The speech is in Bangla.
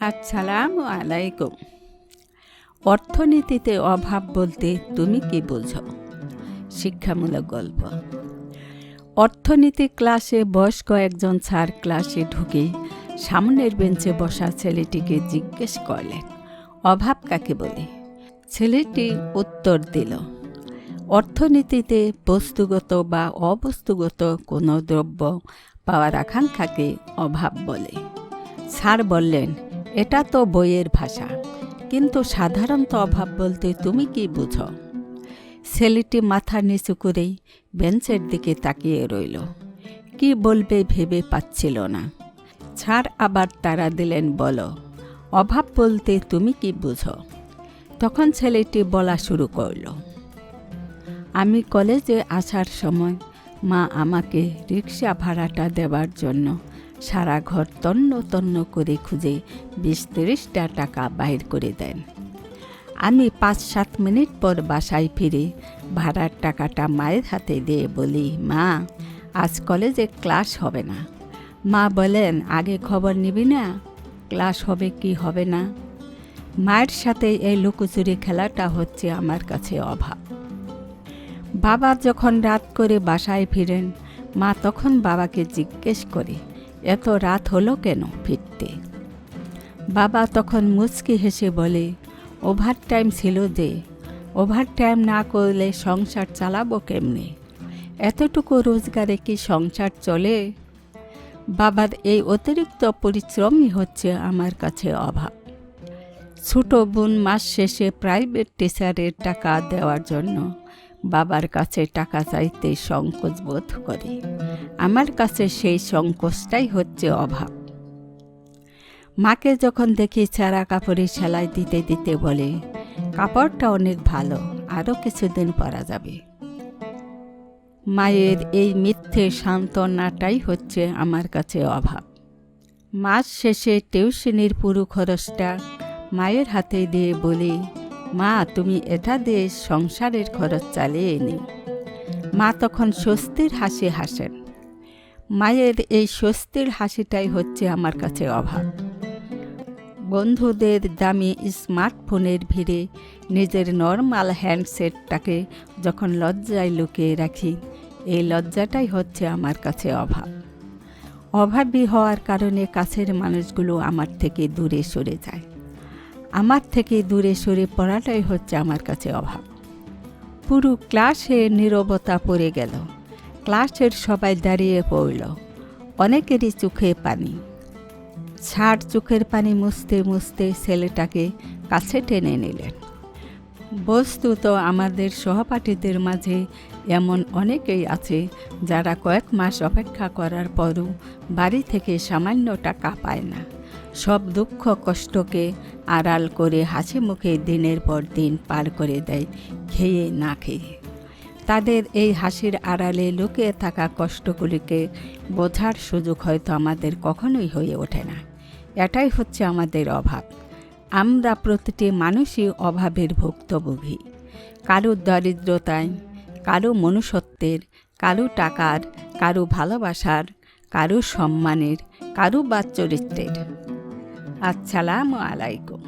আসসালামু আলাইকুম। অর্থনীতিতে অভাব বলতে তুমি কি বোঝো? শিক্ষামূলক গল্প। অর্থনীতি ক্লাসে বয়স্ক একজন স্যার ক্লাসে ঢুকে সামনের বেঞ্চে বসা ছেলেটিকে জিজ্ঞেস করলেন, অভাব কাকে বলে? ছেলেটি উত্তর দিল, অর্থনীতিতে বস্তুগত বা অবস্তুগত কোনো দ্রব্য পাওয়ার আকাঙ্ক্ষাকে অভাব বলে। স্যার বললেন এটা তো বইয়ের ভাষা। কিন্তু সাধারণত অভাব বলতে তুমি কি বুঝো? ছেলেটি মাথা নিচু করেই বেঞ্চের দিকে তাকিয়ে রইল। কি বলবে ভেবে পাচ্ছিল না। ছাড় আবার তারা দিলেন, বলো, অভাব বলতে তুমি কি বুঝো? তখন ছেলেটি বলা শুরু করল, আমি কলেজে আসার সময় মা আমাকে রিক্সা ভাড়াটা দেওয়ার জন্য সারা ঘর তন্ন তন্ন করে খুঁজে বিশ তিরিশটা টাকা বাইর করে দেন। আমি পাঁচ সাত মিনিট পর বাসায় ফিরে ভাড়ার টাকাটা মায়ের হাতে দিয়ে বলি, মা, আজ কলেজে ক্লাস হবে না। মা বলেন, আগে খবর নিবি না? ক্লাস হবে কি হবে না? মায়ের সাথে এই লুকোচুরি খেলাটা হচ্ছে আমার কাছে অভাব। বাবা যখন রাত করে বাসায় ফিরেন, মা তখন বাবাকে জিজ্ঞেস করে এত রাত হলো কেন ফিরতে? বাবা তখন মুচকি হেসে বলে ওভার টাইম ছিল যে ওভার টাইম না করলে সংসার চালাবো কেমনে? এতটুকু রোজগারে কি সংসার চলে? বাবার এই অতিরিক্ত পরিশ্রমই হচ্ছে আমার কাছে অভাব। ছোট বোন মাস শেষে প্রাইভেট টিচারের টাকা দেওয়ার জন্য বাবার কাছে টাকা চাইতে সংকোচ বোধ করে। আমার কাছে সেই সংকোচটাই হচ্ছে অভাব। মাকে যখন দেখি ছাড়া কাপড়ে সেলাই দিতে দিতে বলে, কাপড়টা অনেক ভালো আরও কিছুদিন পরা যাবে। মায়ের এই মিথ্যে সান্ত্বনাটাই হচ্ছে আমার কাছে অভাব। মাস শেষে টিউশনির পুরো খরচটা মায়ের হাতে দিয়ে বলি মা, তুমি এটা দিয়ে সংসারের খরচ চালিয়ে নি মা তখন স্বস্তির হাসি হাসেন। মায়ের এই স্বস্তির হাসিটাই হচ্ছে আমার কাছে অভাব। বন্ধুদের দামি স্মার্টফোনের ভিড়ে নিজের নর্মাল হ্যান্ডসেটটাকে যখন লজ্জায় লুকিয়ে রাখি, এই লজ্জাটাই হচ্ছে আমার কাছে অভাব। অভাবী হওয়ার কারণে কাছের মানুষগুলো আমার থেকে দূরে সরে যায়। আমার থেকে দূরে সরে পড়াটাই হচ্ছে আমার কাছে অভাব। পুরো ক্লাসে নীরবতা পড়ে গেল। ক্লাসের সবাই দাঁড়িয়ে পড়ল। অনেকেরই চোখে পানি। ছাড় চোখের পানি মুছতে মুছতে ছেলেটাকে কাছে টেনে নিলেন। বস্তুত আমাদের সহপাঠীদের মাঝে এমন অনেকেই আছে যারা কয়েক মাস অপেক্ষা করার পরও বাড়ি থেকে সামান্য টাকা পায় না। সব দুঃখ কষ্টকে আড়াল করে হাসি মুখে দিনের পর দিন পার করে দেয়, খেয়ে না খেয়ে। তাদের এই হাসির আড়ালে লুকিয়ে থাকা কষ্টগুলিকে বোঝার সুযোগ হয়তো আমাদের কখনোই হয়ে ওঠে না। এটাই হচ্ছে আমাদের অভাব। আমরা প্রতিটি মানুষই অভাবের ভুক্তভোগী। কারও দরিদ্রতায়, কারও মনুষ্যত্বের, কারও টাকার, কারও ভালোবাসার, কারও সম্মানের, কারও বা চরিত্রের আসসালামু আলাইকুম।